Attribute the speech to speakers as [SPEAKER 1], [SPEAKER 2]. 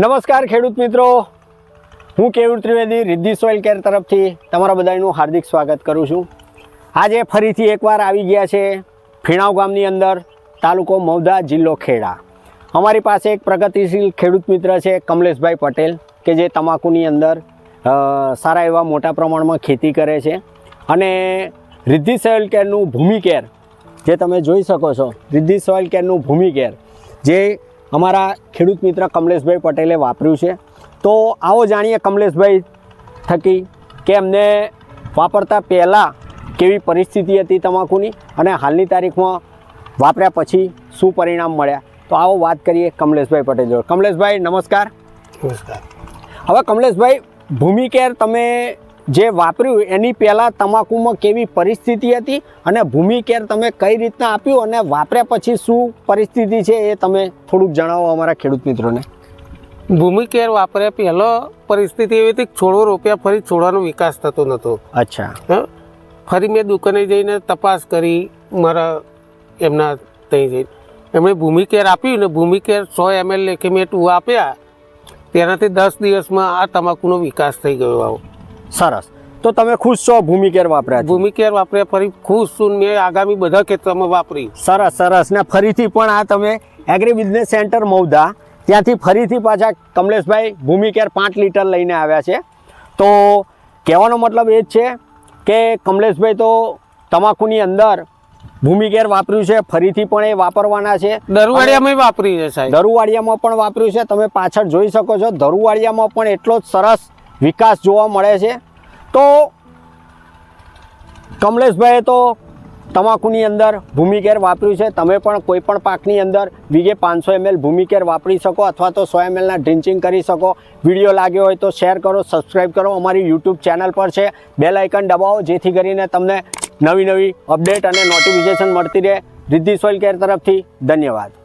[SPEAKER 1] નમસ્કાર ખેડૂત મિત્રો. હું કેવુર ત્રિવેદી રિદ્ધિ સોઇલ કેર તરફથી તમારા બધાનું હાર્દિક સ્વાગત કરું છું. આજે ફરીથી એકવાર આવી ગયા છે ફીણાવ ગામની અંદર તાલુકો મૌધા જિલ્લો ખેડા. અમારી પાસે એક પ્રગતિશીલ ખેડૂત મિત્ર છે કમલેશભાઈ પટેલ કે જે તમાકુની અંદર સારા એવા મોટા પ્રમાણમાં ખેતી કરે છે. અને રિદ્ધિ સોઇલ કેરનું ભૂમિ કેર, જે તમે જોઈ શકો છો, રિદ્ધિ સોઇલ કેરનું ભૂમિ કેર, જે અમારા ખેડૂત મિત્ર કમલેશભાઈ પટેલે વાપર્યું છે. તો આવો જાણીએ કમલેશભાઈ થકી કે એમને વાપરતા પહેલાં કેવી પરિસ્થિતિ હતી તમાકુની અને હાલની તારીખમાં વાપર્યા પછી શું પરિણામ મળ્યા. તો આવો વાત કરીએ કમલેશભાઈ પટેલ જોડે. કમલેશભાઈ નમસ્કાર.
[SPEAKER 2] નમસ્કાર.
[SPEAKER 1] હવે કમલેશભાઈ ભૂમિ કેર તમે જે વાપર્યું એની પહેલાં તમાકુમાં કેવી પરિસ્થિતિ હતી અને ભૂમિ કેર તમે કઈ રીતના આપ્યું અને વાપર્યા પછી શું પરિસ્થિતિ છે એ તમે થોડુંક જણાવો અમારા ખેડૂત મિત્રોને.
[SPEAKER 2] ભૂમિ કેર વાપર્યા પહેલો પરિસ્થિતિ એવી હતી કે છોડો રોપ્યા ફરી છોડવાનો વિકાસ થતો નહોતો.
[SPEAKER 1] અચ્છા?
[SPEAKER 2] ફરી મેં દુકાને જઈને તપાસ કરી મારા એમના ત્યાં જઈને. એમણે ભૂમિ કેર આપ્યું ને ભૂમિ કેર સો એમએલ લેખે મેં ટુ આપ્યા. તેનાથી દસ દિવસમાં આ તમાકુનો વિકાસ થઈ ગયો આવો.
[SPEAKER 1] સરસ. તો તમે ખુશ છો ભૂમિ કેર વાપર્યા ભૂમિકેર
[SPEAKER 2] ભૂમિ કેર વાપર્યા ફરી ખુશ છું મેં આગામી બધા ખેતરમાં વાપરી.
[SPEAKER 1] સરસ સરસ. ને ફરીથી પણ આ તમે એગ્રી બિઝનેસ સેન્ટર મૌધા ત્યાંથી ફરીથી પાછા કમલેશભાઈ ભૂમિ કેર પાંચ લીટર લઈને આવ્યા છે. તો કહેવાનો મતલબ એ જ છે કે કમલેશભાઈ તો તમાકુની અંદર ભૂમિ કેર વાપર્યું છે ફરીથી પણ એ વાપરવાના છે.
[SPEAKER 2] દરુવાડિયામાં વાપરી છે સાહેબ.
[SPEAKER 1] દરુવાડિયામાં પણ વાપર્યું છે. તમે પાછળ જોઈ શકો છો દરુવાડિયામાં પણ એટલો જ સરસ વિકાસ જોવા મળે છે. તો કમલેશભાઈએ તો તમાકુની અંદર ભૂમિકેર વાપર્યું છે. તમે પણ કોઈ પણ પાકની અંદર વીઘે પાંચસો એમએલ ભૂમિકેર વાપરી શકો અથવા તો સો એમએલના ડ્રિન્ચિંગ કરી શકો. વીડિયો લાગ્યો હોય તો શેર કરો સબસ્ક્રાઈબ કરો. અમારી યુટ્યુબ ચેનલ પર છે. બેલ આઇકન દબાવો, જેથી કરીને તમને નવી નવી અપડેટ અને નોટિફિકેશન મળતી રહે. રિદ્ધિ સોઇલ કેર તરફથી ધન્યવાદ.